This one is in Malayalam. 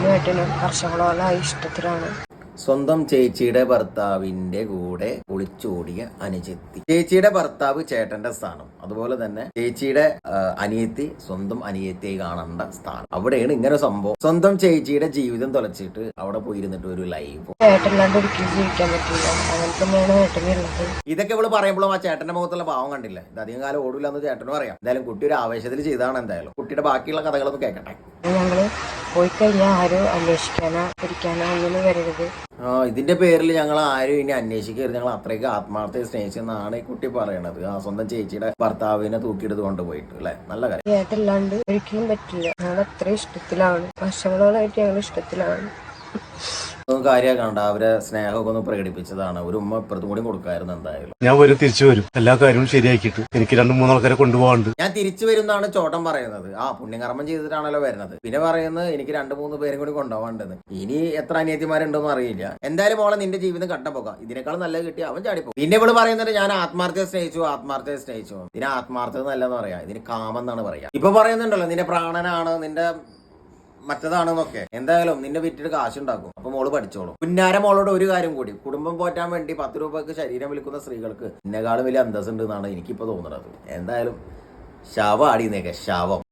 ഞാനും ഏട്ടനും വർഷങ്ങളോളമായി ഇഷ്ടത്തിലാണ്. സ്വന്തം ചേച്ചിയുടെ ഭർത്താവിന്റെ കൂടെ ഒളിച്ചോടിയ അനുജത്തി. ചേച്ചിയുടെ ഭർത്താവ് ചേട്ടന്റെ സ്ഥാനം. അതുപോലെ തന്നെ ചേച്ചിയുടെ അനിയത്തി സ്വന്തം അനിയത്തിയെ കാണേണ്ട സ്ഥാനം. അവിടെയാണ് ഇങ്ങനെ സംഭവം. സ്വന്തം ചേച്ചിയുടെ ജീവിതം തുളച്ചിട്ട് അവിടെ പോയിരുന്നിട്ട് ഒരു ലൈഫ് ജീവിക്കാൻ പറ്റില്ല ഇതൊക്കെ ഇവൾ പറയുമ്പോഴും ആ ചേട്ടന്റെ മുഖത്തുള്ള ഭാവം കണ്ടില്ല. ഇത് അധികം കാലം ഓടില്ല എന്ന് ചേട്ടനും അറിയാം എന്തായാലും കുട്ടി ഒരു ആവേശത്തിൽ ചെയ്താണ് എന്തായാലും. കുട്ടിയുടെ ബാക്കിയുള്ള കഥകളൊന്നും കേൾക്കട്ടെ ഞങ്ങൾ പോയി കഴിഞ്ഞാൽ ആരും അന്വേഷിക്കാനോ പിടിക്കാനോ ഒന്നും വരരുത്. ആ ഇതിന്റെ പേരിൽ ഞങ്ങൾ ആരും ഇനി അന്വേഷിക്കരുത്. ഞങ്ങൾ അത്രയ്ക്ക് ആത്മാർത്ഥയെ സ്നേഹിച്ചെന്നാണ് ഈ കുട്ടി പറയണത്. ആ സ്വന്തം ചേച്ചിയുടെ ഭർത്താവിനെ തൂക്കിയെടുത്ത് കൊണ്ടുപോയിട്ട് അല്ലെ? നല്ല കാര്യം. ഏതല്ലാണ്ട് ഒരിക്കലും പറ്റില്ല. ഞങ്ങൾ അത്ര ഇഷ്ടത്തിലാണ്. വർഷങ്ങളോളായിട്ട് ഞങ്ങൾ ഇഷ്ടത്തിലാണ്. ഒന്നും കാര്യമാക്കണ്ട അവരെ സ്നേഹമൊക്കെ ഒന്ന് പ്രകടിപ്പിച്ചതാണ്. ഒരു ഉമ്മ ഇപ്പുറത്തും കൂടി കൊടുക്കായിരുന്നു എന്തായാലും. ഞാൻ വരും തിരിച്ചു വരും. എല്ലാ കാര്യവും ശരിയാക്കിയിട്ട് എനിക്ക് രണ്ടു മൂന്ന് ആൾക്കാരെ കൊണ്ടുപോകാണ്ട്. ഞാൻ തിരിച്ചു വരുന്നാണ് ചോട്ടം പറയുന്നത്. ആ പുണ്യകർമ്മം ചെയ്തിട്ടാണല്ലോ വരുന്നത്. പിന്നെ പറയുന്നത് എനിക്ക് രണ്ടു മൂന്ന് പേരും കൂടി കൊണ്ടുപോകാണ്ടെന്ന്. ഇനി എത്ര അനിയത്തിമാരുണ്ടെന്ന് അറിയില്ല. എന്തായാലും മോളെ നിന്റെ ജീവിതം കട്ടപ്പോക്കാം. ഇതിനേക്കാൾ നല്ലത് കിട്ടി അവൻ ചാടിപ്പോ പിന്നെ ഇവൾ പറയുന്നത് ഞാൻ ആത്മാർത്ഥയെ സ്നേഹിച്ചു ആത്മാർത്ഥയെ സ്നേഹിച്ചു. ഇതിന് ആത്മാർത്ഥത നല്ലതെന്ന് പറയാം. ഇതിന് കാമെന്നാണ് പറയാ. ഇപ്പൊ പറയുന്നുണ്ടല്ലോ നിന്റെ പ്രാണനാണ് നിന്റെ മറ്റതാണെന്നൊക്കെ. എന്തായാലും നിന്നെ വീട്ടിൽ കാശുണ്ടാക്കും അപ്പൊ മോൾ പഠിച്ചോളൂ. പിന്നാര മോളോട് ഒരു കാര്യം കൂടി. കുടുംബം പോറ്റാൻ വേണ്ടി പത്ത് രൂപക്ക് ശരീരം വിൽക്കുന്ന സ്ത്രീകൾക്ക് എന്നെക്കാളും വലിയ അന്തസ്സുണ്ട് എന്നാണ് എനിക്കിപ്പോ തോന്നുന്നത്. എന്തായാലും ശവം ആടിന്നേക്കെ. ശവം.